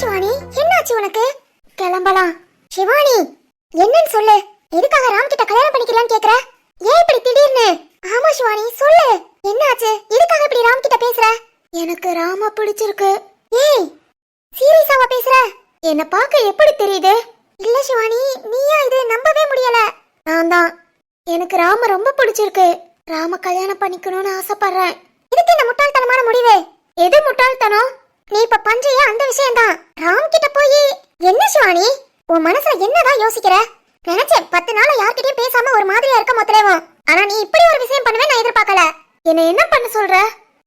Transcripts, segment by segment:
சிவானி என்னாச்சு உனக்கு? கிளம்பலாம். சிவானி என்னன்னு சொல்லு. எதுக்காக ராம் கிட்ட கல்யாணம் பண்ணிக்கலான்னு கேக்குற? ஏன் இப்படி திடீர்னு? ஆமா சிவானி சொல்லு. என்னாச்சு? எதுக்காக இப்படி ராம் கிட்ட பேசுற? எனக்கு ராம பிடிச்சிருக்கு. ஏய் சீரியஸாவா பேசுற? என்ன பார்க்க எப்படி தெரியுது? இல்ல சிவானி நீயா இது? நம்பவே முடியல. நான் தான் எனக்கு ராம ரொம்ப பிடிச்சிருக்கு. ராம கல்யாணம் பண்ணிக்கணும்னு ஆசைப்படுறேன். இதுக்கு இந்த முட்டாள்தனமான முடிவு? எது முட்டாள்தனம்? நீ இப்ப பண்றிய அந்த விஷயம்தான். ராம் கிட்ட போய் என்ன சிவானி உன் மனசுல என்னதான் யோசிக்கிற? நினைச்சேன் பத்து நாள் யார்கிட்டயும் பேசாம ஒரு மாதிரியா இருக்க மொத்தலேவும் ஆனா நீ இப்படி ஒரு விஷயம் பண்ணுவே நான் எதிர்பார்க்கல. என்ன என்ன பண்ண சொல்ற?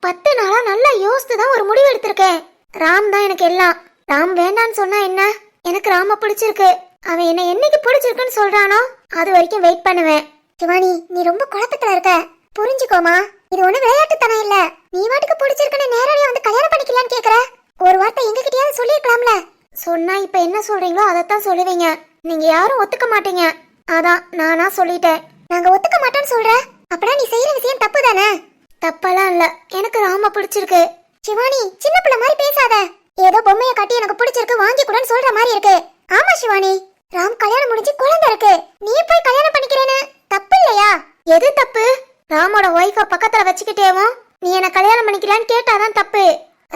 பத்து நாளா நல்லா யோசித்து தான் ஒரு முடிவு எடுத்திருக்கேன். ராம் தான் எனக்கு எல்லாம். ராம் வேண்டான்னு சொன்னா என்ன? எனக்கு ராம பிடிச்சிருக்கு. அவன் என்ன என்னைக்கு பிடிச்சிருக்குன்னு சொல்றானோ அது வரைக்கும் வெயிட் பண்ணுவேன். சிவானி நீ ரொம்ப குழப்பத்துல இருக்க. புரிஞ்சுக்கோமா இது ஒண்ணு விளையாட்டுத்தனம் இல்ல. நீ வாட்டுக்கு பிடிச்சிருக்குன்னு நேரடியா வந்து கல்யாணம் பண்ணிக்கலான்னு கேக்குற? ஒரு வார்த்தை எங்ககிட்டயாவது சொல்லிருக்கலாம்ல சொன்னா இப்ப என்ன சொல்றீங்களோ அதைத்தான் சொல்லுவீங்க. நீங்க யாரும் ஒத்துக்க மாட்டீங்க. அதான் நானா சொல்லிட்டேன். நாங்க ஒத்துக்க மாட்டோம்னு சொல்ற? அப்பனா நீ செய்யற விஷயம் தப்பு தானே தப்பெல்லாம் இல்ல. எனக்கு ராம பிடிச்சிருக்கு. சிவானி சின்ன பிள்ளை மாதிரி பேசாத. ஏதோ பொம்மைய கட்டி எனக்கு பிடிச்சிருக்கு வாங்கி கூடன்னு சொல்ற மாதிரி இருக்கு. ஆமா சிவானி. ராம் கல்யாணம் முடிஞ்சு குழந்தை இருக்கு. நீ போய் கல்யாணம் பண்ணிக்கிறேன்னு? தப்பு இல்லையா? எது தப்பு? ராமோட ஒய்ஃபை பக்கத்துல வச்சுக்கிட்டேவும் நீ என்ன கல்யாணம் பண்ணிக்கிறான்னு கேட்டாதான் தப்பு.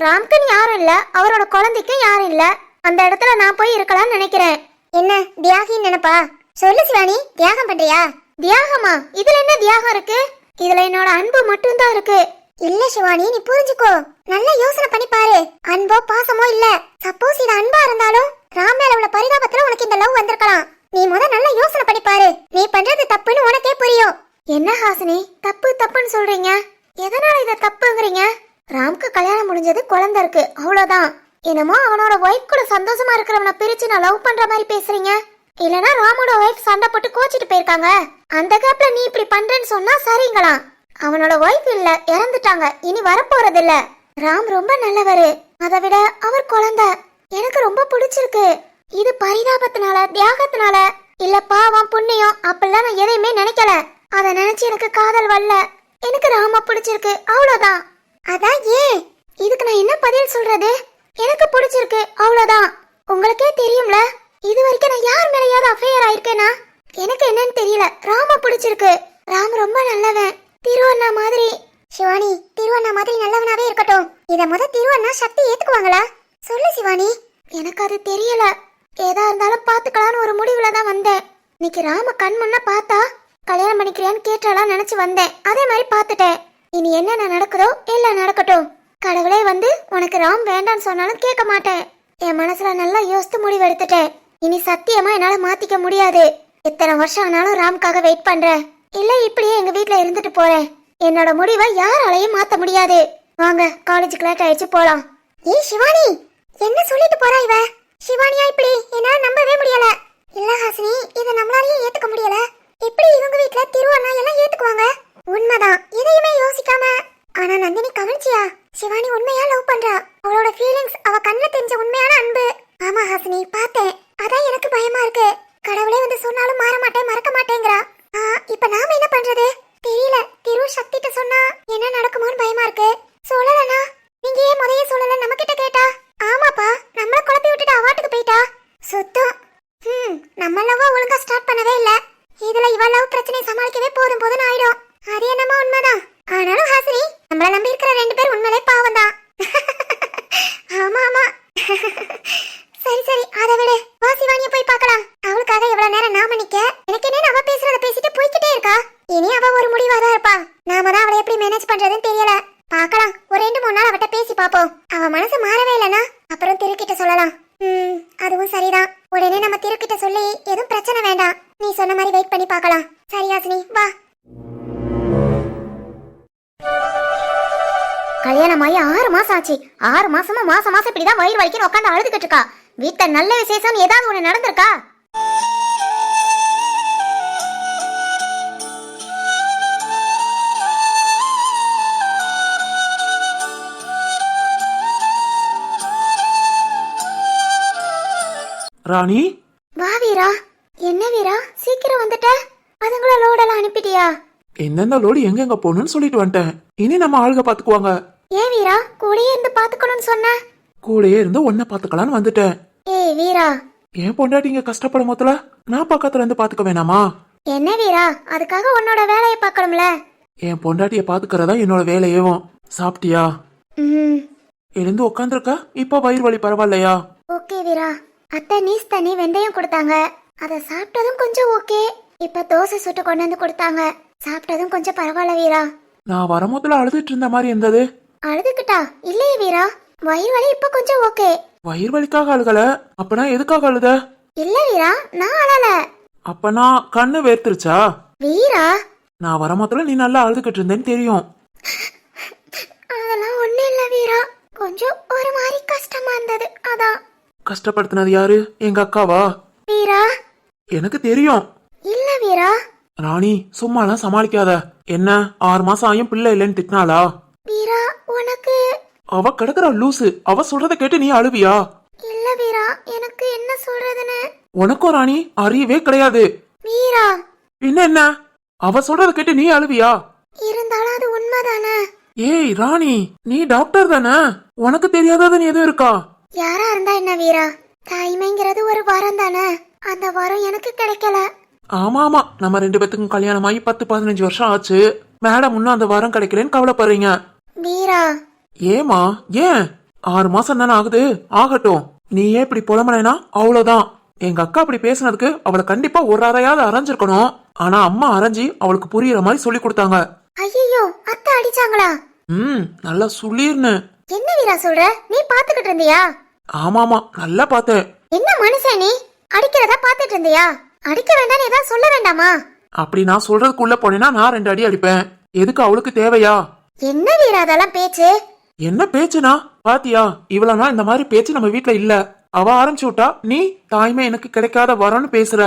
ராம்கன் யாரும் இல்ல அவரோட குழந்தைக்கும் யாரும் இல்ல. அந்த இடத்துல நான் போய் இருக்கலாம்னு நினைக்கிறேன். என்ன தியாகின்னு நினைப்பா? சொல்லு சிவானி தியாகம் பண்றியா? தியாகமா? இதுல என்ன தியாகம் இருக்கு? இதுல என்னோட அன்பு மட்டும்தான் இருக்கு. இல்ல சிவானி நீ புரிஞ்சுக்கோ. நல்ல யோசனை பண்ணி பாரு. அன்போ பாசமோ இல்ல. சப்போஸ் இது அன்பா இருந்தாலும் ராம் மேல உள்ள பரிதாபத்துல உனக்கு இந்த லவ் வந்திருக்கலாம். நீ முத நல்ல யோசனை பண்ணி பாரு. நீ பண்றது தப்புன்னு உனக்கே புரியும். என்ன ஹாசினி தப்பு தப்புன்னு சொல்றீங்க? எதனால இத தப்புங்கிறீங்க? ராம்க்கு கல்யாணம் முடிஞ்சது குழந்தை இருக்கு. அவ்வளவுதான். என்னமோ அவனோட ஒய்ஃப் கூட சந்தோஷமா இருக்கிறவன பிரிச்சு நான் லவ் பண்ற மாதிரி பேசுறீங்க. இல்லனா ராமோட ஒய்ஃப் சண்டை போட்டு கோச்சிட்டு போயிருக்காங்க. அந்த கேப்ல நீ இப்படி பண்றேன்னு சொன்னா சரிங்களாம் அவனோட ஒய்ஃப் இல்ல இறந்துட்டாங்க. இனி வரப்போறது இல்ல ராம் ரொம்ப நல்லவரு. அதை விட அவர் குழந்தை. எனக்கு ரொம்ப பிடிச்சிருக்கு. இது பரிதாபத்தினால தியாகத்தினால. இல்ல பாவம் புண்ணியம். அப்படிலாம் நான் எதையுமே நினைக்கல. அதை நினைச்சு எனக்கு காதல் வரல. எனக்கு ராம பிடிச்சிருக்கு. அவ்வளவுதான். அதான் ஏன் இதுக்கு நான் என்ன பதில் சொல்றது? எனக்கு பிடிச்சிருக்கு அவ்வளவுதான். உங்களுக்கே தெரியும்ல இது வரைக்கும் நான் யார் மேலயாவது அஃபையர் ஆயிருக்கேனா? எனக்கு என்னன்னு தெரியல ராம பிடிச்சிருக்கு. ராம் ரொம்ப நல்லவன் திருவண்ணா மாதிரி. சிவானி திருவண்ணா மாதிரி நல்லவனாவே இருக்கட்டும். இத முத திருவண்ணா சக்தி ஏத்துக்குவாங்களா? சொல்லு சிவானி. எனக்கு அது தெரியல. ஏதா இருந்தாலும் பாத்துக்கலாம்னு ஒரு முடிவுல தான் வந்தேன். இன்னைக்கு ராம கண் முன்ன பார்த்தா கல்யாணம் பண்ணிக்கிறியான்னு கேட்டாலாம் நினைச்சு வந்தேன். அதே மாதிரி பார்த்துட்டேன். இனி என்னென்ன நடக்குதோ எல்லாம் நடக்கட்டும். கடவுளே வந்து உனக்கு ராம் வேண்டான்னு சொன்னாலும் கேட்க மாட்டேன். என் மனசுல நல்லா யோசித்து முடிவு எடுத்துட்டேன் இனி சத்தியமா என்னால மாத்திக்க முடியாது. எத்தனை வருஷம் ஆனாலும் ராம்காக வெயிட் பண்றேன். இல்ல இப்படியே எங்க வீட்ல இருந்துட்டு போறேன். என்னோட முடிவை யாராலையும் மாத்த முடியாது. வாங்க காலேஜுக்கு லேட் ஆயிடுச்சு போலாம். ஏய் சிவானி என்ன சொல்லிட்டு போறா இவ? சிவானியா இப்படி? என்னால நம்பவே முடியல. இல்ல ஹாசினி இதை நம்மளாலயே ஏத்துக்க முடியல. எப்படி இவங்க வீட்ல திருவண்ணா எல்லாம் ஏத்துக்குவாங்க? உண்மைதான். எதையுமே யோசிக்காம. ஆனா நந்தினி கவனிச்சியா? சிவானி உண்மையா லவ் பண்றா? அவளோட ஃபீலிங்ஸ் அவ கண்ணுல தெரிஞ்ச உண்மையான அன்பு. ஆமா ஹாசினி பார்த்தேன். அதான் எனக்கு பயமா இருக்கு. கடவுளே வந்து சொன்னாலும் மாற மாட்டேன் மறக்க மாட்டேங்கிறா. இப்ப நாம என்ன பண்றது? தெரியல. திரு சக்திட்ட சொன்னா என்ன நடக்குமோன்னு பயமா இருக்கு சொல்லலனா நீங்க ஏன் முதைய சொல்லல நம்ம கிட்ட கேட்டா ஆமாப்பா நம்மள குழப்பி விட்டுட்டு அவாட்டுக்கு போயிட்டா சுத்தம் ஹம் நம்ம லவ் ஒழுங்கா ஸ்டார்ட் பண்ணவே இல்ல இதுல இவ லவ் பிரச்சனை சமாளிக்கவே போதும் போதும் ஆயிடும் அது என்னமோ உண்மைதான் ஆனாலும் ஹாசினி நம்மள நம்பி இருக்கிற ரெண்டு பேர் உண்மையிலே பாவம் தான் ஆமா ஆமா சரி சரி அதை விடு வா சிவானிய போய் பார்க்கலாம் அவளுக்காக எவ்வளவு நேரம் நாம நிக்க எனக்கு என்ன அவ பேசுறத பேசிட்டு போய்கிட்டே இருக்கா இனி அவ ஒரு முடிவா தான் இருப்பா நாம தான் அவளை எப்படி மேனேஜ் பண்றதுன்னு தெரியல பார்க்கலாம் ஒரு ரெண்டு மூணு நாள் அவட்ட பேசி பாப்போம் அவ மனசு மாறவே இல்லனா அப்புறம் திருக்கிட்ட சொல்லலாம் ம் அதுவும் சரிதான் உடனே நம்ம திருக்கிட்ட சொல்லி எதுவும் பிரச்சனை வேண்டாம் நீ சொன்ன மாதிரி வெயிட் பண்ணி பார்க்கலாம் சரி ஹாசினி வா கல்யாணம் ஆகி ஆறு மாசம் ஆச்சு. ஆறு மாசமா மாசம் மாசம் இப்படிதான் வயிறு வலிக்குன்னு உட்காந்து அழுதுகிட்டு இருக்கா. வீட்டுல நல்ல விசேஷம் ஏதாவது ஒண்ணு நடந்திருக்கா? ராணி? வா வீரா. என்ன வீரா? சீக்கிரம் வந்துட்ட. அதுங்கள லோடெல்லாம் அனுப்பிட்டியா? எந்தெந்த லோடு எங்கெங்க போகணும்னு சொல்லிட்டு வந்துட்டேன். இனி நம்ம ஆளுக பாத்துக்குவாங்க. ஏன் வீரா கூடயே இருந்து பாத்துக்கணும்னு சொன்ன. கூடயே இருந்து உன்னை பாத்துக்கலான்னு வந்துட்டேன். ஏய் வீரா. ஏன் பொண்டாட்டிங்க கஷ்டப்படும் போதுல? நான் பக்கத்துல இருந்து பாத்துக்க வேணாமா? என்ன வீரா அதுக்காக உன்னோட வேலையை பார்க்கணும்ல? என் பொண்டாட்டிய பாத்துக்கறதா என்னோட வேலையேவும் சாப்பிட்டியா? ம் எழுந்து உட்காந்துருக்க இப்ப வயிறு வலி பரவாயில்லையா? ஓகே வீரா. அத்தை நீஸ் தண்ணி வெந்தயம் கொடுத்தாங்க. அதை சாப்பிட்டதும் கொஞ்சம் ஓகே. இப்ப தோசை சுட்டு கொண்டு வந்து கொடுத்தாங்க. சாப்பிட்டதும் கொஞ்சம் பரவாயில்ல வீரா. நான் வரும்போதுல அழுதுட்டு இருந்த மாதிரி இருந்தது. அழுதுகிட்டா? இல்லையே வீரா. வயிறு வலி இப்ப கொஞ்சம் ஓகே. வயிறு வலிக்காக அழுகல? அப்பனா எதுக்காக அழுத? இல்ல வீரா நான் அழல. அப்பனா கண்ணு வேர்த்துருச்சா? வீரா. நான் வரும்போதுல நீ நல்லா அழுதுகிட்டு இருந்தேன்னு தெரியும். அதெல்லாம் ஒண்ணு இல்ல வீரா. கொஞ்சம் ஒரு மாதிரி கஷ்டமா இருந்தது அதான். கஷ்டப்படுத்தினது யாரு? எங்க அக்காவா? வீரா. எனக்கு தெரியும். இல்ல வீரா. ராணி சும்மாலாம் சமாளிக்காத. என்ன ஆறு மாசம் ஆயும் பிள்ளை இல்லைன்னு திட்டினாளா? வீரா உனக்கு? அவ கிடக்குற லூசு. அவ சொல்றத கேட்டு நீ அழுவியா? இல்ல வீரா எனக்கு என்ன சொல்றதுன்னு? உனக்கும் ராணி அறியவே கிடையாது. வீரா. பின்ன என்ன? அவ சொல்றத கேட்டு நீ அழுவியா? இருந்தாலும் அது உண்மைதானே? ஏய் ராணி நீ டாக்டர் தானே? உனக்கு தெரியாததுன்னு எதுவும் இருக்கா? யாரா இருந்தா என்ன வீரா? தாய்மைங்கிறது ஒரு வரம் தானே? அந்த வரம் எனக்கு கிடைக்கல. ஆமா ஆமா. நம்ம ரெண்டு பேத்துக்கும் கல்யாணம் ஆகி பத்து பதினஞ்சு வருஷம் ஆச்சு. மேடம் இன்னும் அந்த வாரம் கிடைக்கலன்னு கவலைப்படுறீங்க. வீரா. ஏமா ஏன்? ஆறு மாசம் தானே ஆகுது. ஆகட்டும். நீ ஏன் இப்படி புலம்பலைனா அவ்வளவுதான். எங்க அக்கா அப்படி பேசுனதுக்கு அவளை கண்டிப்பா ஒரு அறையாவது அரைஞ்சிருக்கணும். ஆனா அம்மா அரைஞ்சி அவளுக்கு புரியுற மாதிரி சொல்லி கொடுத்தாங்க. ஐயோ அத்தை அடிச்சாங்களா? ம் நல்லா சுளீர்னு என்ன வீரா சொல்ற? நீ பாத்துக்கிட்டு இருந்தியா? ஆமாமா நல்லா பார்த்தேன். என்ன மனுஷன் நீ? அடிக்கிறதா பாத்துட்டு இருந்தியா? அடிக்க வேண்டாம்னு ஏதாவது சொல்ல வேண்டாமா? அப்படி நான் சொல்றதுக்குள்ள போனேன்னா நான் ரெண்டு அடி அடிப்பேன். எதுக்கு அவளுக்கு தேவையா? என்ன வீரா அதெல்லாம் பேச்சு? என்ன பேச்சுனா? பாத்தியா இவ்வளவு நாள் இந்த மாதிரி பேச்சு நம்ம வீட்ல இல்ல. அவ ஆரம்பிச்சு விட்டா நீ தாய்மை எனக்கு கிடைக்காத வரன்னு பேசுற.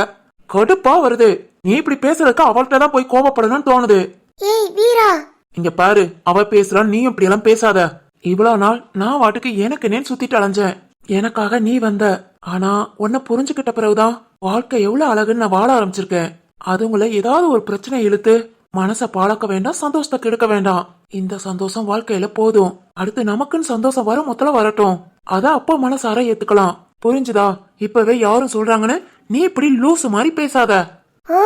கடுப்பா வருது. நீ இப்படி பேசுறதுக்கு அவள்கிட்ட தான் போய் கோபப்படணும்னு தோணுது. ஏய் வீரா. இங்க பாரு அவ பேசுறான் நீ இப்படி எல்லாம் பேசாத. இவ்வளவு நாள் நான் வாட்டுக்கு எனக்கு நேன் சுத்திட்டு அலைஞ்சேன். எனக்காக நீ வந்த. ஆனா உன்னை புரிஞ்சுக்கிட்ட பிறகுதான் வாழ்க்கை எவ்வளவு அழகுன்னு நான் வாழ ஆரம்பிச்சிருக்கேன். அதுங்கள ஏதாவது ஒரு பிரச்சனை இழுத்து மனச பாழாக்க வேண்டாம் சந்தோஷத்தை கெடுக்க வேண்டாம். இந்த சந்தோஷம் வாழ்க்கையில போதும். அடுத்து நமக்குன்னு சந்தோஷம் வர மொத்தல வரட்டும். அத அப்போ மனசார ஏத்துக்கலாம். புரிஞ்சுதா? இப்பவே யாரும் சொல்றாங்கன்னு நீ இப்படி லூசு மாதிரி பேசாத. ஓ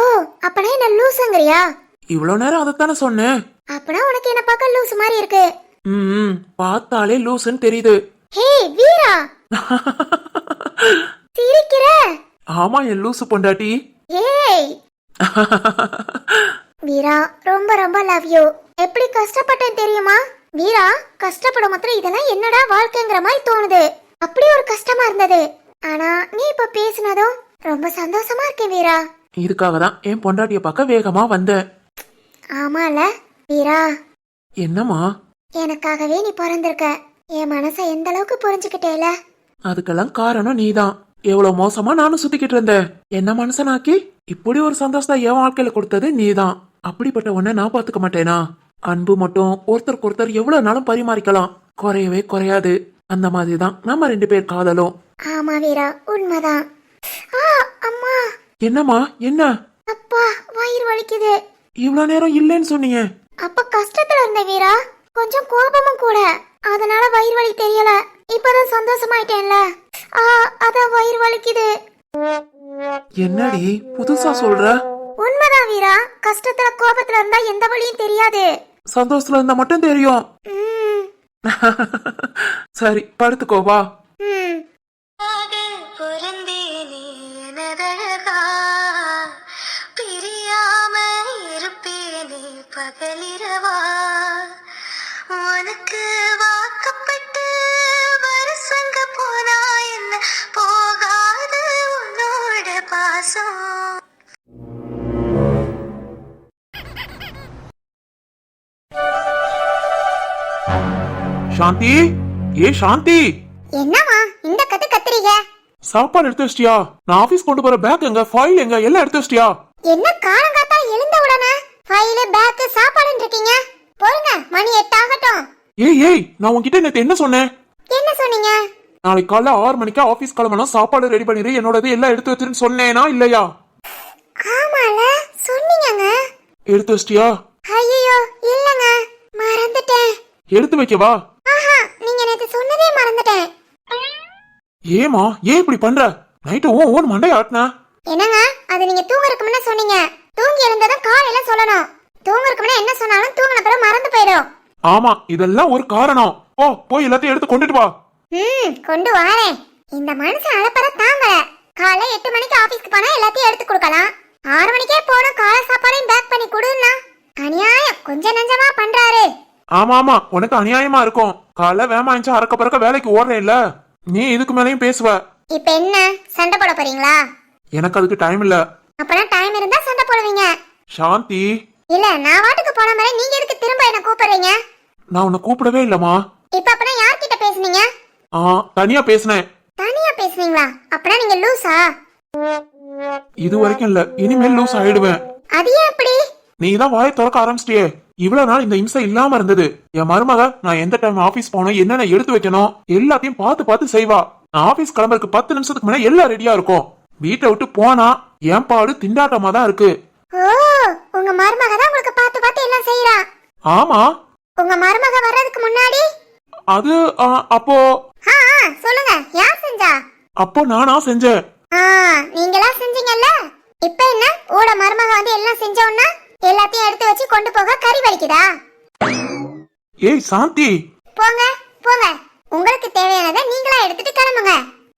அப்பனா என்ன லூசுங்கறியா? இவ்வளவு நேரம் அதைத்தானே சொன்னேன் அப்பனா உனக்கு என்ன பார்க்க லூசு மாதிரி இருக்கு. ம் பார்த்தாலே லூசுன்னு தெரியுது. ஹே வீரா! சிரிக்கிற? ஆமா என் லூசு பொண்டாட்டி. ஏய்! வீரா ரொம்ப ரொம்ப லவ் யூ எப்படி கஷ்டப்பட்டேன் தெரியுமா? வீரா கஷ்டப்பட மாத்திரம் இதெல்லாம் என்னடா வாழ்க்கைங்கிற மாதிரி தோணுது. அப்படி ஒரு கஷ்டமா இருந்தது. ஆனா நீ இப்ப பேசினதும் ரொம்ப சந்தோஷமா இருக்கேன் வீரா. இதுக்காக தான் என் பொண்டாட்டிய பார்க்க வேகமா வந்தேன். ஆமால வீரா. என்னம்மா? எனக்காகவே நீ பிறந்திருக்க. என் மனசை எந்த அளவுக்கு புரிஞ்சுக்கிட்டேல? அதுக்கெல்லாம் காரணம் நீதான். எவ்வளவு மோசமா நானும் சுத்திக்கிட்டு இருந்தேன். என்ன மனுஷனாக்கி இப்படி ஒரு சந்தோஷத்தை என் வாழ்க்கையில கொடுத்தது நீதான். அப்படிப்பட்ட உன்னை நான் பாத்துக்க மாட்டேனா? அன்பு மட்டும் ஒருத்தருக்கு ஒருத்தர் எவ்வளவு நாளும் பரிமாறிக்கலாம். குறையவே குறையாது. அந்த மாதிரி தான் நம்ம ரெண்டு பேர் காதலும். ஆமா வீரா உண்மைதான். ஆ அம்மா. என்னம்மா என்ன? அப்பா வயிறு வலிக்குது. இவ்வளவு நேரம் இல்லைன்னு சொன்னீங்க. அப்ப கஷ்டத்துல இருந்த வீரா கொஞ்சம் கோபமும் கூட. அதனால வயிறு வலி தெரியல. இப்பதான் சந்தோஷமாயிட்டேன்ல. ஆ அதான் வயிறு வலிக்குது. என்னடி புதுசா சொல்ற? உண்மைதான் வீரா. கஷ்டத்துல கோபத்துல இருந்தா எந்த வலியும் தெரியாது. சந்தோஷத்துல இருந்தா மட்டும் தெரியும். சரி படுத்துக்கோ வா. சாந்தி? ஏ சாந்தி! என்னம்மா இந்த கத்து கத்துறீங்க? சாப்பாடு எடுத்து வச்சிட்டியா? நான் ஆபீஸ் கொண்டு போற பேக் எங்க ஃபைல் எங்க எல்லாம் எடுத்து வச்சிட்டியா? என்ன காலங்காத்தா எழுந்த உடனே ஃபைலு பேக்கு சாப்பாடுன்னு இருக்கீங்க? போருங்க மணி எட்டு ஆகட்டும் ஏய் ஏய் நான் உன்கிட்ட நேத்து என்ன சொன்னேன்? என்ன சொன்னீங்க? நாளைக்கு காலைல ஆறு மணிக்கு ஆபீஸ் கிளம்பணும் சாப்பாடு ரெடி பண்ணிடு என்னோடது எல்லாம் எடுத்து வச்சிருன்னு சொன்னேனா இல்லையா? ஆமால சொன்னீங்கங்க. எடுத்து வச்சிட்டியா? ஐயோ இல்லங்க மறந்துட்டேன். எடுத்து வைக்கவா ஆஹா நீங்க நேத்து சொன்னதே மறந்துட்டேன் ஏமா ஏன் இப்படி பண்ற? நைட்டு ஓ ஓன் மண்டைய ஆட்டின? என்னங்க அது நீங்க தூங்குறதுக்கு முன்ன சொன்னீங்க. தூங்கி எழுந்ததும் காலையில சொல்லணும். தூங்குறதுக்கு முன்ன என்ன சொன்னாலும் தூங்கின பிறகு மறந்து போயிடும். ஆமா இதெல்லாம் ஒரு காரணம். ஓ போய் எல்லாத்தையும் எடுத்து கொண்டுட்டு வா. ம் கொண்டு வாரேன். இந்த மனுஷன் அலப்பற தாங்கல. காலை எட்டு மணிக்கு ஆபீஸ்க்கு போனா எல்லாத்தையும் எடுத்து கொடுக்கலாம். ஆறு மணிக்கே போகணும் காலை சாப்பாடையும் பேக் பண்ணி கொடுன்னா. அநியாயம் கொஞ்சம் நஞ்சமா பண்றாரு. ஆமா ஆமா உனக்கு அநியாயமா இருக்கும். காலைல வேமாயிச்சு அறக்க பறக்க வேலைக்கு ஓடுறேன் இல்ல நீ இதுக்கு மேலயும் பேசுவ. இப்ப என்ன? சண்டை போட போறீங்களா? எனக்கு அதுக்கு டைம் இல்ல. அப்பனா டைம் இருந்தா சண்டை போடுவீங்க. சாந்தி. இல்ல நான் வாட்டுக்கு போன மாதிரி நீங்க எதுக்கு திரும்ப என்ன கூப்பிடுறீங்க? நான் உன்னை கூப்பிடவே இல்லம்மா. இப்ப அப்பனா யார்கிட்ட பேசுனீங்க? ஆ தனியா பேசினேன். தனியா பேசுனீங்களா? அப்பனா நீங்க லூசா? இது வரைக்கும் இல்ல. இனிமேல் லூஸ் ஆயிடுவேன். அது ஏன் அப்படி? நீ தான் வாயை திறக்க ஆரம்பிச்சிட்டியே. இவ்வளவு நாள் இந்த இம்சை இல்லாம இருந்தது. என் மருமக நான் எந்த டைம் ஆபீஸ் போகணும் என்னென்ன எடுத்து வைக்கணும் எல்லாத்தையும் பார்த்து பார்த்து செய்வா. நான் ஆபீஸ் கிளம்புறதுக்கு பத்து நிமிஷத்துக்கு முன்னாடி எல்லாம் ரெடியா இருக்கும். வீட்டை விட்டு போனா என் பாடு திண்டாட்டமா தான் இருக்கு. உங்க மருமக தான் உங்களுக்கு பார்த்து பார்த்து எல்லாம் செய்யறா ஆமா. உங்க மருமக வர்றதுக்கு முன்னாடி? அது அப்போ சொல்லுங்க யார் செஞ்சா? அப்போ நானா செஞ்சேன். நீங்களா செஞ்சீங்கல்ல இப்ப என்ன ஊட மருமக வந்து எல்லாம் செஞ்சோன்னா எல்லாத்தையும் எடுத்து வச்சு கொண்டு போக கறி வலிக்குதா ஏய் சாந்தி. போங்க போங்க. உங்களுக்கு தேவையானதை நீங்களா எடுத்துட்டு கிளம்புங்க.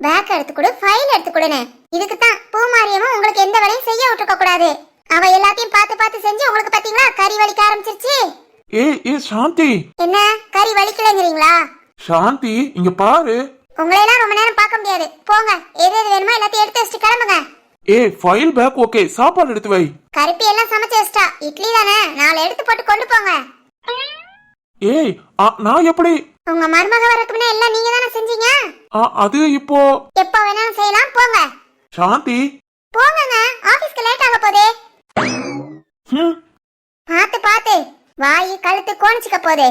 பேக் எடுத்து கொடு ஃபைல் எடுத்து கொடுன்னு. இதுக்கு தான் பூமாரியமும் உங்களுக்கு எந்த வேலையும் செய்ய விட்டுருக்க கூடாது. அவ எல்லாத்தையும் பார்த்து பார்த்து செஞ்சு உங்களுக்கு பாத்தீங்களா கறி வலிக்க ஆரம்பிச்சிருச்சு? ஏய் ஏ சாந்தி. என்ன கறி வலிக்கலைங்கிறீங்களா? சாந்தி இங்க பாரு. உங்களையெல்லாம் ரொம்ப நேரம் பார்க்க முடியாது. போங்க எது எது வேணுமோ எல்லாத்தையும் எடுத்து வச்சுட்டு கிளம்புங்க. ஏய் ஃபைல் பேக் ஓகே சாப்பாடு எடுத்து வை. கருப்பி எல்லாம் சமைச்சு வச்சிட்டா. இட்லி தானே? நாலு எடுத்து போட்டு கொண்டு போங்க. ஏய் நான் எப்படி? உங்க மருமக வரதுக்கு முன்ன எல்லாம் நீங்க தானே செஞ்சீங்க? அது இப்போ எப்போ வேணாலும் செய்யலாம். போங்க. சாந்தி. போங்கங்க. ஆபீஸ்க்கு லேட் ஆக போதே. ஹம், பார்த்து பார்த்து. வாய் கழுத்து கோணிச்சுக்க போதே.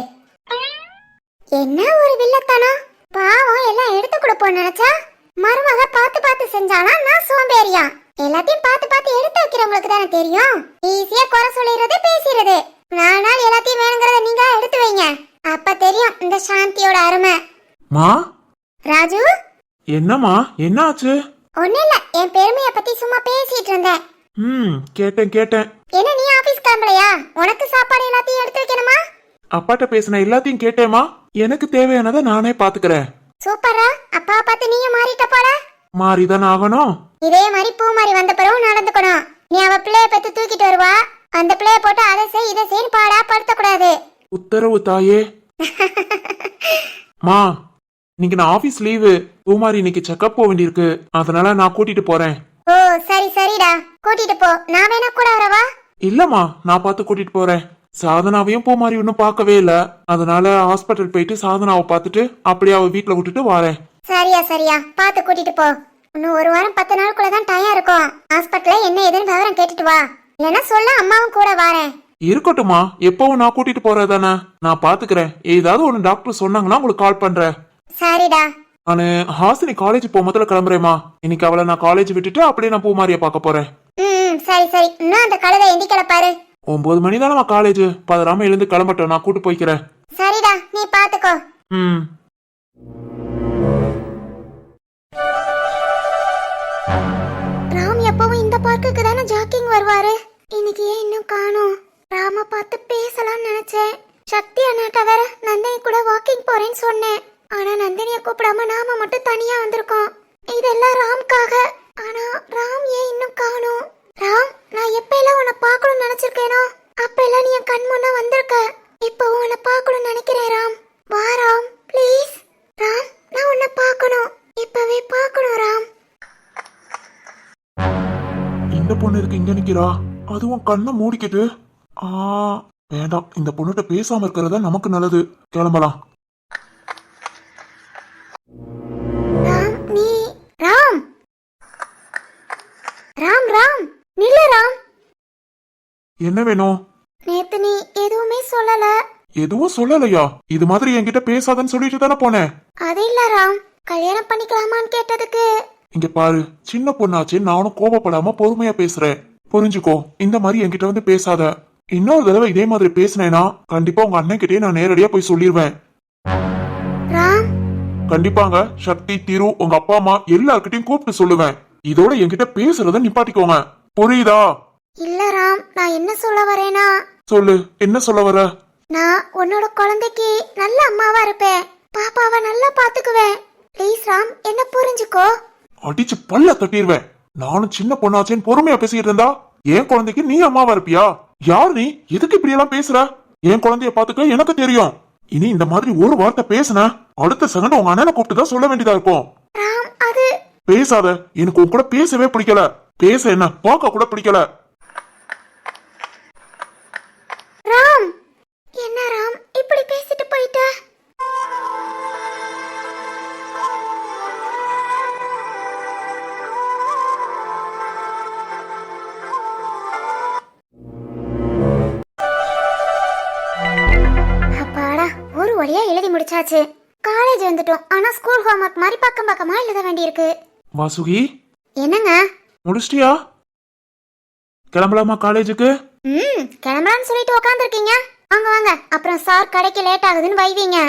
என்ன ஒரு வில்லத்தனம்? பாவம் எல்லாம் எடுத்து கொடுப்போம் நினைச்சா? மருமக பார்த்து பார்த்து செஞ்சானா? நான் சோம்பேறியா? எல்லாத்தையும் பார்த்து பார்த்து எடுத்து வைக்கிறவங்களுக்கு தானே தெரியும். ஈஸியா குறை சொல்லிடுறது பேசிடுறது. நாலு நாள் எல்லாத்தையும் வேணுங்கிறத நீங்க எடுத்து வைங்க. அப்ப தெரியும் இந்த சாந்தியோட அருமை. மா? ராஜு? என்னம்மா? என்ன ஆச்சு ஒண்ணு இல்ல. என் பெருமைய பத்தி சும்மா பேசிட்டு இருந்தேன். ம் கேட்டேன் கேட்டேன். என்ன நீ ஆபீஸ் கிளம்பலையா? உனக்கு சாப்பாடு எல்லாத்தையும் எடுத்து வைக்கணுமா? அப்பாட்ட பேசின எல்லாத்தையும் கேட்டேமா எனக்கு தேவையானதை நானே பாத்துக்கிறேன் சூப்பரா அப்பா பார்த்து நீயும் மாறிட்ட போல. மாறிதான் ஆகணும் இதே மாதிரி பூ மாதிரி வந்த பிறகு நடந்துக்கணும். நீ அவ பிள்ளைய பத்தி தூக்கிட்டு வருவா. அந்த பிள்ளைய போட்டு அதை செய் இதை செய் பாடா படுத்த கூடாது உத்தரவு தாயே. மா இன்னைக்கு நான் ஆபீஸ் லீவு பூமாரி இன்னைக்கு செக்கப் போக வேண்டியிருக்கு. அதனால நான் கூட்டிட்டு போறேன். ஓ சரி சரிடா. கூட்டிட்டு போ. நான் வேணா கூட வரவா? இல்லம்மா நான் பார்த்து கூட்டிட்டு போறேன். சாதனாவையும் பூமாரி இன்னும் பார்க்கவே இல்ல. அதனால ஹாஸ்பிட்டல் போயிட்டு சாதனாவை பார்த்துட்டு அப்படியே அவ வீட்ல விட்டுட்டு வரேன். சரியா சரியா. பார்த்து கூட்டிட்டு போ. இன்னும் ஒரு வாரம் பத்து நாளுக்குள்ள தான் டைம் இருக்கும். ஹாஸ்பிட்டல்ல என்ன ஏதுன்னு விவரம் கேட்டுட்டு வா. இல்லைன்னா சொல்ல அம்மாவும் கூட வாரேன். இருக்கட்டும்மா. எப்பவும் நான் கூட்டிட்டு போறதானே நான் பாத்துக்கிறேன் ஏதாவது ஒன்னு டாக்டர் சொன்னாங்கன்னா உங்களுக்கு கால் பண்றேன். சரிடா. நானு ஹாசினி காலேஜ் போக முதல்ல கிளம்புறேம்மா. இன்னைக்கு அவளை நான் காலேஜ் விட்டுட்டு அப்படியே நான் பூமாரியை பார்க்க போறேன். ம், சரி சரி. இன்னும் அந்த கழுதை எந்திக்கல பாரு. ஒன்பது மணி தானே காலேஜ் பதறாம எழுந்து கிளம்பட்டும். நான் கூட்டு போய்க்கிறேன். சரிடா நீ பாத்துக்கோ ம். பார்க்குக்கு தானே ஜாக்கிங் வருவாரு? இன்னைக்கு ஏன் இன்னும் காணோம்? ராம பார்த்து பேசலாம்னு நினைச்சேன். சக்தி அண்ணாட்ட வேற நந்தினி கூட வாக்கிங் போறேன்னு சொன்னேன். ஆனா நந்தினிய கூப்பிடாம நாம மட்டும் தனியா வந்திருக்கோம். இதெல்லாம் ராம்காக. ஆனா ராம் ஏன் இன்னும் காணோம்? ராம் நான் எப்ப எல்லாம் உன்னை பார்க்கணும்னு நினைச்சிருக்கேனோ அப்ப எல்லாம் நீ என் கண் முன்ன வந்திருக்க. இப்போ உன்னை பார்க்கணும்னு நினைக்கிறேன் ராம். வா ராம் ப்ளீஸ் ராம் நான் உன்னை பார்க்கணும். இப்பவே பார்க்கணும் ராம். இந்த பொண்ணு இருக்கு இங்க நிக்கிறா? அதுவும் கண்ணை மூடிக்கிட்டு. ஆ வேண்டாம். இந்த பொண்ணுகிட்ட பேசாம இருக்கிறதா நமக்கு நல்லது. கிளம்பலாம். ராம். ராம் ராம். நில்லு ராம். என்ன வேணும்? நேத்து நீ எதுவுமே சொல்லல. எதுவும் சொல்லலையா? இது மாதிரி என்கிட்ட பேசாதன்னு சொல்லிட்டு தானே போனேன். அது இல்ல ராம். கல்யாணம் பண்ணிக்கலாமான்னு கேட்டதுக்கு. இங்க பாரு சின்ன பொண்ணாச்சு நானும் கோபப்படாம பொறுமையா பேசுறேன். புரிஞ்சுக்கோ இந்த மாதிரி என்கிட்ட வந்து பேசாத. இன்னொரு தடவை இதே மாதிரி பேசினேனா கண்டிப்பா உங்க அண்ணன் கிட்டயே நான் நேரடியா போய் சொல்லிடுவேன் கண்டிப்பாங்க சக்தி திரு உங்க அப்பா அம்மா எல்லார்கிட்டயும் கூப்பிட்டு சொல்லுவேன். இதோட என்கிட்ட பேசுறத நிப்பாட்டிக்கோங்க. புரியுதா? இல்ல ராம் நான் என்ன சொல்ல வரேனா? சொல்லு என்ன சொல்ல வர? நான் உன்னோட குழந்தைக்கு நல்ல அம்மாவா இருப்பேன். பாப்பாவை நல்லா பாத்துக்குவேன். ப்ளீஸ் ராம் என்ன புரிஞ்சுக்கோ? அடிச்சு பல்ல தட்டிடுவேன் நானும் சின்ன பொண்ணாச்சேன்னு பொறுமையா பேசிட்டு இருந்தா? என் குழந்தைக்கு நீ அம்மாவா இருப்பியா? யார் நீ? எதுக்கு இப்படி எல்லாம் பேசுற? என் குழந்தைய பாத்துக்க எனக்கு தெரியும். இனி இந்த மாதிரி ஒரு வார்த்தை பேசுன அடுத்த செகண்ட் உங்க அண்ணனை கூப்பிட்டு தான் சொல்ல வேண்டியதா இருக்கும். பேசாத. எனக்கு உன் கூட பேசவே பிடிக்கல. பேச என்ன? பார்க்க கூட பிடிக்கல. ராம் என்ன ராம்? இப்படி பேசிட்டு போயிட்ட? வழியா எழுதி முடிச்சாச்சு. காலேஜ் வந்துட்டோம். ஆனா ஸ்கூல் ஹோம்ஒர்க் மாதிரி பக்கம் பக்கமா எழுத வேண்டியிருக்கு. வாசுகி? என்னங்க? முடிச்சிட்டியா? கிளம்பலாமா காலேஜுக்கு ம் கிளம்பலான்னு சொல்லிட்டு உக்காந்துருக்கீங்க. வாங்க வாங்க. அப்புறம் சார் கடைக்கு லேட் ஆகுதுன்னு வைவீங்க.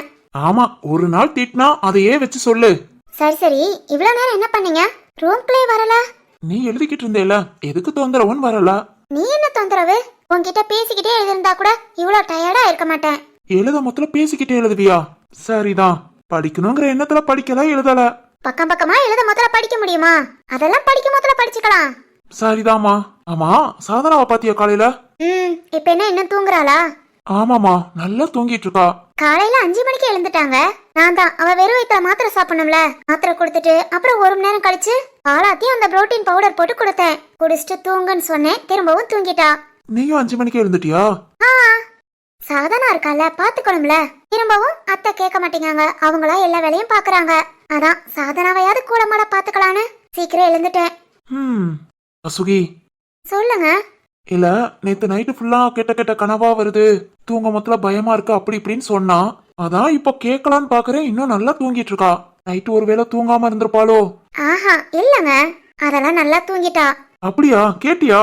ஆமா ஒரு நாள் திட்டினா அதையே வச்சு சொல்லு. சரி சரி. இவ்வளோ நேரம் என்ன பண்ணீங்க? ரூம்குள்ளே வரல? நீ எழுதிக்கிட்டு இருந்தேல. எதுக்கு தொந்தரவுன்னு வரல. நீ என்ன தொந்தரவு? உன்கிட்ட பேசிக்கிட்டே எழுதிருந்தா கூட இவ்வளோ டயர்டா இருக்க மாட்டேன். எழுத மொத்தல பேசிக்கிட்டே எழுதுவியா? சரிதான். படிக்கணுங்கிற எண்ணத்துல படிக்கல எழுதல. பக்கம் பக்கமா எழுத முதல்ல படிக்க முடியுமா? அதெல்லாம் படிக்க முதல்ல படிச்சுக்கலாம். சரிதாம்மா. ஆமா சாதனாவை பாத்தியா காலையில? ம் இப்போ என்ன இன்னும் தூங்குறாளா? ஆமாமா நல்லா தூங்கிட்டு இருக்கா காலையில அஞ்சு மணிக்கு எழுந்துட்டாங்க. நான் தான் அவ வெறும் வயிற்றுல மாத்திரை சாப்பிடணும்ல. மாத்திரை கொடுத்துட்டு அப்புறம் ஒரு மணி நேரம் கழிச்சு பாலாத்தையும் அந்த புரோட்டீன் பவுடர் போட்டு கொடுத்தேன். குடிச்சிட்டு தூங்குன்னு சொன்னேன் திரும்பவும் தூங்கிட்டா. நீயும் அஞ்சு மணிக்கு எழுந்துட்டியா? ஆ. சாதனா இருக்கால பாத்துக்கணும்ல திரும்பவும் அத்தை கேட்க மாட்டேங்காங்க அவங்களா எல்லா வேலையும் பாக்குறாங்க அதான் சாதனாவையாவது கூட மாட பாத்துக்கலான்னு சீக்கிரம் எழுந்துட்டேன். ம் அசுகி. சொல்லுங்க. இல்ல நேத்து நைட்டு ஃபுல்லா கெட்ட கெட்ட கனவா வருது. தூங்க மொத்தல பயமா இருக்கு அப்படி இப்படின்னு சொன்னா. அதான் இப்போ கேட்கலான்னு பாக்குறேன். இன்னும் நல்லா தூங்கிட்டு இருக்கா. நைட்டு ஒருவேளை தூங்காம இருந்திருப்பாளோ? ஆஹா இல்லங்க. அதெல்லாம் நல்லா தூங்கிட்டா. அப்படியா? கேட்டியா?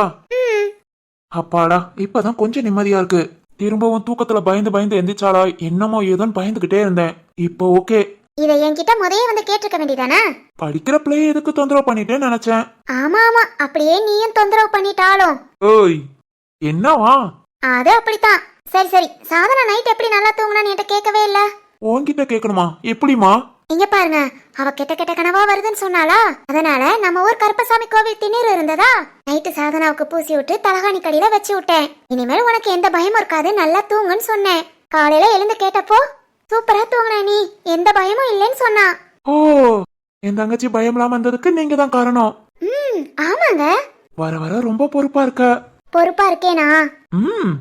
அப்பாடா இப்பதான் கொஞ்சம் நிம்மதியா இருக்கு. திரும்பவும் தூக்கத்துல பயந்து பயந்து எந்திரிச்சாளா? என்னமோ ஏதோன்னு பயந்துகிட்டே இருந்தேன். இப்போ ஓகே. இதை என்கிட்ட முதைய வந்து கேட்டிருக்க வேண்டியதானே? படிக்கிற பிள்ளைய எதுக்கு தொந்தரவு பண்ணிட்டேன்னு நினைச்சேன். ஆமா ஆமா. அப்படியே நீயும் தொந்தரவு பண்ணிட்டாலும். ஓய் என்னவா? அது அப்படித்தான். சரி சரி. சாதனா நைட் எப்படி நல்லா தூங்குனான்னு என்கிட்ட கேட்கவே இல்ல. உன்கிட்ட கேட்கணுமா? எப்படிமா இங்க பாருங்க. அவ கெட்ட கெட்ட கனவா வருதுன்னு சொன்னாலா அதனால நம்ம ஊர் கருப்பசாமி கோவில் திண்ணீர் இருந்ததா? நைட்டு சாதனாவுக்கு பூசி விட்டு தலகாணி கடியில வச்சு விட்டேன். இனிமேல் உனக்கு எந்த பயமும் இருக்காது நல்லா தூங்குன்னு சொன்னேன். காலையில எழுந்து கேட்டப்போ சூப்பரா தூங்குன நீ. எந்த பயமும் இல்லைன்னு சொன்னா. ஓ என் தங்கச்சி பயம் இல்லாம இருந்ததுக்கு நீங்க தான் காரணம். ம் ஆமாங்க. வர வர ரொம்ப பொறுப்பா இருக்க. பொறுப்பா இருக்கேனா? ம்.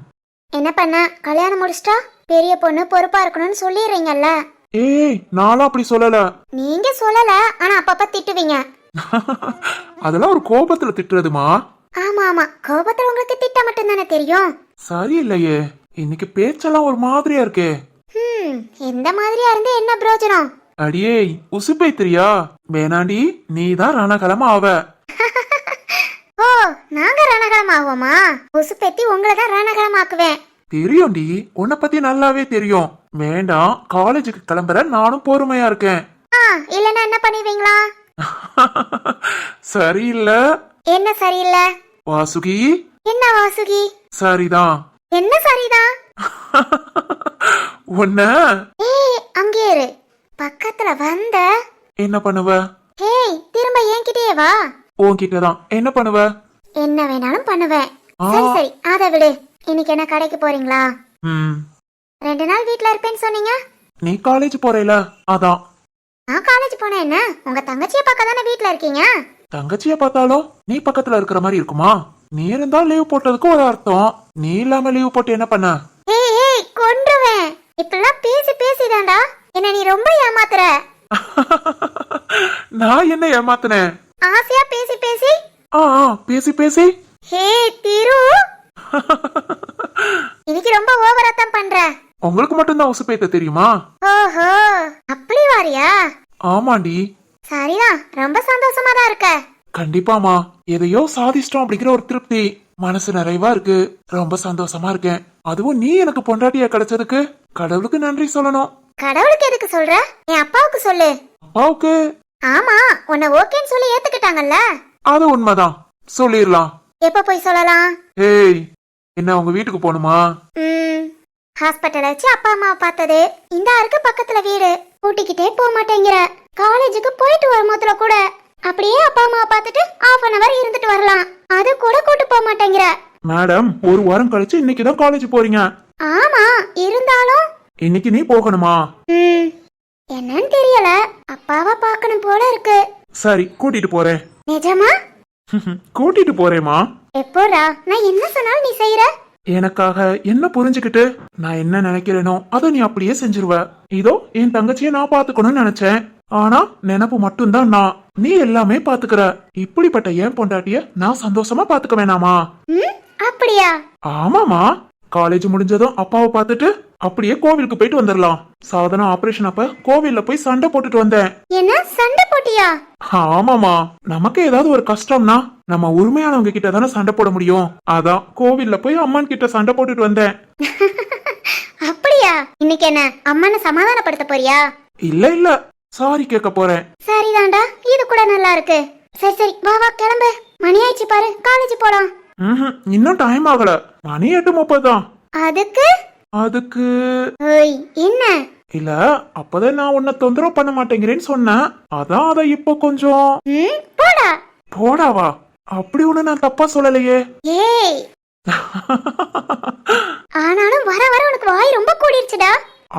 என்ன பண்ண? கல்யாணம் முடிச்சிட்டா? பெரிய பொண்ணு பொறுப்பா இருக்கணும்னு சொல்லிடுறீங்கல்ல? ஏய் நானும் அப்படி சொல்லல. நீங்க சொல்லல ஆனா அப்பப்ப திட்டுவீங்க. அதெல்லாம் ஒரு கோபத்துல திட்டுறதுமா? ஆமா ஆமா. கோபத்துல உங்களுக்கு திட்ட மட்டும் தானே தெரியும். சரியில்லையே. இன்னைக்கு பேச்செல்லாம் ஒரு மாதிரியா இருக்கே. ஹம் எந்த மாதிரியா இருந்து என்ன பிரயோஜனம்? அடியே உசுப்பை தெரியா வேணாண்டி நீ தான் ரணகலமா ஆவ. ஓ நாங்க ரணகலம் ஆவோமா? உசுப்பெத்தி உங்களை தான் ரணகலம் ஆக்குவேன் தெரியும்டி. உன்னை பத்தி நல்லாவே தெரியும். வேண்டாம் காலேஜுக்கு கிளம்புற நானும் பொறுமையா இருக்கேன். ஆ இல்லைன்னா என்ன பண்ணுவீங்களா? சரியில்லை. என்ன சரியில்லை? வாசுகி. என்ன வாசுகி? சரிதான். என்ன சரிதான் உன்ன. ஏய் அங்கே இரு. பக்கத்துல வந்த. என்ன பண்ணுவ? ஏய் திரும்ப என்கிட்டயே வா. உன்கிட்ட தான் என்ன பண்ணுவ? என்ன வேணாலும் பண்ணுவேன். சரி சரி அத விடு. இன்னைக்கு என்ன கடைக்கு போறீங்களா? ம். ரெண்டு நாள் வீட்ல இருப்பேன்னு சொன்னீங்க? நீ காலேஜ் போறேல அதான். நான் காலேஜ் போனேன் என்ன? உங்க தங்கச்சியை பார்க்க தானே வீட்ல இருக்கீங்க? தங்கச்சிய பார்த்தாலும் நீ பக்கத்துல இருக்கிற மாதிரி இருக்குமா? நீ இருந்தா லீவ் போட்டதுக்கு ஒரு அர்த்தம். நீ இல்லாம லீவ் போட்டு என்ன பண்ண? ஏய் ஏய் கொன்றுவேன். இப்பெல்லாம் பேசி பேசிதான்டா. என்ன நீ ரொம்ப ஏமாத்துற. நான் என்ன ஏமாத்தினேன்? ஆசையா பேசி பேசி? ஆ ஆ, பேசி பேசி. ஹே திரு. இன்னைக்கு ரொம்ப ஓவரா தான் பண்ற. உங்களுக்கு மட்டும்தான் உசுப்பேத்த தெரியுமா? ஓஹோ அப்படி வாரியா? ஆமாண்டி. சரிதான் ரொம்ப சந்தோஷமா தான் இருக்க. கண்டிப்பாமா எதையோ சாதிச்சிட்டோம் அப்படிங்கிற ஒரு திருப்தி. மனசு நிறைவா இருக்கு. ரொம்ப சந்தோஷமா இருக்கேன். அதுவும் நீ எனக்கு பொண்டாட்டியா கிடைச்சதுக்கு கடவுளுக்கு நன்றி சொல்லணும். கடவுளுக்கு எதுக்கு சொல்ற? என் அப்பாவுக்கு சொல்லு. அப்பாவுக்கு? ஆமா உன்னை ஓகேன்னு சொல்லி ஏத்துக்கிட்டாங்கல்ல? அது உண்மைதான். சொல்லிடலாம். எப்ப போய் சொல்லலாம்? ஏய் என்ன உங்க வீட்டுக்கு போகணுமா? ம். ஹாஸ்பிட்டல் வச்சு அப்பா அம்மாவை பார்த்தது. இந்த அருக்கு பக்கத்துல வீடு. கூட்டிக்கிட்டே போக மாட்டேங்கிற. காலேஜுக்கு போயிட்டு வரும்போதுல கூட அப்படியே அப்பா அம்மாவை பார்த்துட்டு ஆஃப் அன் அவர் இருந்துட்டு வரலாம். அது கூட கூட்டு போக மாட்டேங்கிற. மேடம் ஒரு வாரம் கழிச்சு இன்னைக்கு தான் காலேஜ் போறீங்க. ஆமா இருந்தாலும். இன்னைக்கு நீ போகணுமா? ம் என்னன்னு தெரியல. அப்பாவை பார்க்கணும் போல இருக்கு. சரி கூட்டிட்டு போறேன். நிஜமா? கூட்டிட்டு போறேம்மா. எப்போடா? நான் என்ன சொன்னாலும் நீ செய்யற எனக்காக என்ன புரிஞ்சுக்கிட்டு? நான் என்ன நினைக்கிறேனோ அதை நீ அப்படியே செஞ்சிருவ. இதோ என் தங்கச்சியை நான் பாத்துக்கணும்னு நினைச்சேன். ஆனா நினப்பு மட்டும்தான் நான். நீ எல்லாமே பாத்துக்கற இப்படிப்பட்ட ஏன் பொண்டாட்டிய நான் சந்தோஷமா பாத்துக்க வேணாமா? அப்படியா? ஆமாமா காலேஜ் முடிஞ்சதும் அப்பாவை பார்த்துட்டு அப்படியே கோவிலுக்கு போயிட்டு வந்துடலாம் சாதனம் ஆபரேஷன் அப்ப கோவில்ல போய் சண்டை போட்டுட்டு வந்தேன். என்ன? சண்டை போட்டியா? ஆமாமா நமக்கு ஏதாவது ஒரு கஷ்டம்னா நம்ம உரிமையானவங்க கிட்ட தானே சண்டை போட முடியும். அதான் கோவில்ல போய் அம்மன் கிட்ட சண்டை போட்டுட்டு வந்தேன். அப்படியா? இன்னைக்கு என்ன அம்மனை சமாதானப்படுத்த போறியா? இல்ல இல்ல. சாரி கேட்க போறேன். சரிதான்டா. இது கூட நல்லா இருக்கு. சரி சரி. வா வா கிளம்பு. மணி ஆயிடுச்சு பாரு. காலேஜ் போலாம். ம்ஹும், இன்னும் டைம் ஆகல. மணி எட்டு முப்பது தான். அதுக்கு? அதுக்கு ஓய் என்ன? இல்ல அப்பதான் நான் உன்னை தொந்தரவு பண்ண மாட்டேங்கிறேன்னு சொன்னேன். அதான் அதை இப்போ கொஞ்சம் ம் போடா. போடாவா? அப்படி ஒண்ணு நான் தப்பா சொல்லலையே. ஏய். ஆனாலும் வர வர உனக்கு வாய் ரொம்ப கூடிருச்சுடா.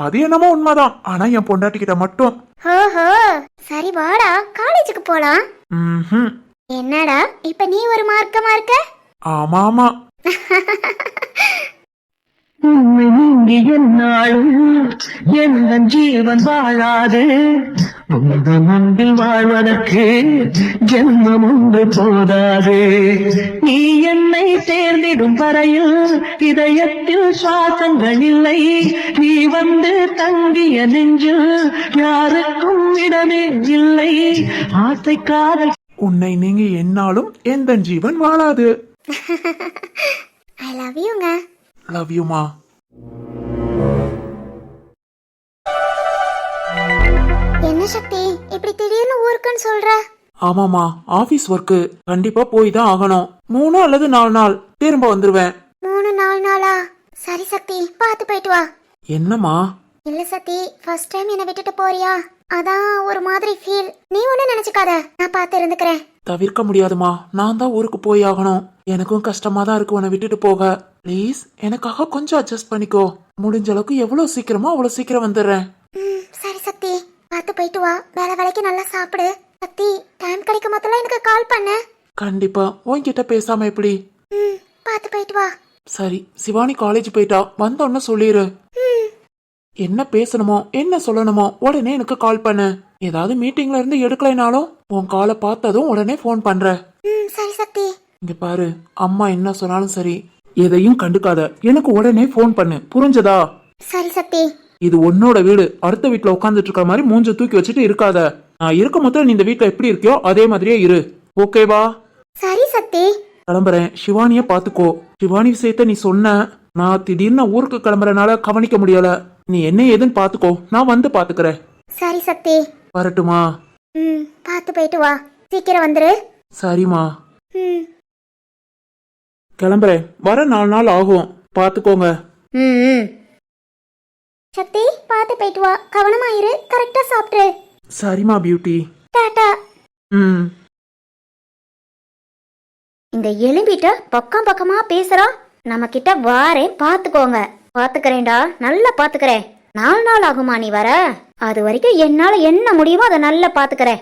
அது என்னமோ உண்மைதான். ஆனா என் பொண்டாட்டி கிட்ட மட்டும். ஓஹோ சரி வாடா காலேஜுக்கு போலாம். ம்ஹும். என்னடா இப்ப நீ ஒரு மார்க்கமா இருக்க ஆமா ஆமா உன்னை நீங்கி என்னாலும் என் ஜீவன் வாழாது. உந்தன் அன்பில் வாழ்வதற்கு ஜென்மம் ஒன்று போதாது. நீ என்னை தேர்ந்திடும் வரையில் இதயத்தில் சுவாசங்கள் இல்லை. நீ வந்து தங்கிய நெஞ்சில் யாருக்கும் இடமே இல்லை. ஆசை காதல் உன்னை நீங்க என்னாலும் எந்த ஜீவன் வாழாது. ஐ லவ் யூங்க லவ் யூமா என்ன சக்தி இப்படி திடீர்னு ஊருக்குன்னு சொல்ற? ஆமாமா ஆபீஸ் ஒர்க்கு. கண்டிப்பா போய் தான் ஆகணும். மூணு அல்லது நாலு நாள். திரும்ப வந்துருவேன். மூணு நாலு நாளா? சரி சக்தி பார்த்து போயிட்டு வா. என்னம்மா இல்ல சக்தி ஃபர்ஸ்ட் டைம் என்ன விட்டுட்டு போறியா? அதான் ஒரு மாதிரி ஃபீல் நீ ஒண்ணு நினைச்சுக்காத. நான் பார்த்து இருந்துக்கிறேன். தவிர்க்க முடியாதுமா. நான் தான் ஊருக்கு போய் ஆகணும். எனக்கும் கஷ்டமா தான் இருக்கு உன்னை விட்டுட்டு போக. ப்ளீஸ் எனக்காக கொஞ்சம் அட்ஜஸ்ட் பண்ணிக்கோ. முடிஞ்ச அளவுக்கு எவ்வளவு சீக்கிரமோ அவ்வளவு சீக்கிரம் வந்துடுறேன். ம் சரி சக்தி. பார்த்து போயிட்டு வா. வேலை வேலைக்கு நல்லா சாப்பிடு. சக்தி டைம் கிடைக்கும் போதெல்லாம் எனக்கு கால் பண்ணு. கண்டிப்பா. உன்கிட்ட பேசாம எப்படி? ம் பார்த்து போயிட்டு வா. சரி சிவானி காலேஜ் போயிட்டா. வந்தோன்னு சொல்லிடு ம். என்ன பேசணுமோ என்ன சொல்லணுமோ உடனே எனக்கு கால் பண்ணு. ஏதாவது மீட்டிங்ல இருந்து எடுக்கலைனாலும் உன் காலை பார்த்ததும் உடனே ஃபோன் பண்ற. சரி சக்தி. இங்க பாரு அம்மா என்ன சொன்னாலும் சரி. எதையும் கண்டுக்காத. எனக்கு உடனே ஃபோன் பண்ணு. புரிஞ்சதா? சரி சக்தி. இது உன்னோட வீடு. அடுத்த வீட்ல உட்காந்துட்டு இருக்கிற மாதிரி மூஞ்ச தூக்கி வச்சுட்டு இருக்காத. நான் இருக்கும் போது நீ இந்த வீட்ல எப்படி இருக்கியோ அதே மாதிரியே இரு. ஓகேவா சரி சக்தி. கிளம்புறேன். சிவானிய பாத்துக்கோ. சிவானி விஷயத்த நீ சொன்ன நான் திடீர்னு ஊருக்கு கிளம்புறனால கவனிக்க முடியல. நீ என்ன ஏதுன்னு பாத்துக்கோ. நான் வந்து பாத்துக்கறேன். சரி சக்தி. வரட்டுமா? ம் பார்த்து போயிட்டு வா. சீக்கிரம் வந்துரு. சரிம்மா. ம். கிளம்புறேன். வர நாலு நாள் ஆகும். பாத்துக்கோங்க. ம் ம். சக்தி பார்த்து போயிட்டு வா. கவனமா இரு. கரெக்டா சாப்பிட்ரு சரிம்மா பியூட்டி. டாடா ம். இந்த எலும்பிட்ட பக்கம் பக்கமா பேசுறா. நம்ம கிட்ட வாரேன். பாத்துக்கோங்க. பாத்துக்கிறேன்டா. நல்லா பாத்துக்கிறேன் நாலு நாள் ஆகுமா நீ வர? அது வரைக்கும் என்னால என்ன முடியுமோ அதை நல்லா பாத்துக்கிறேன்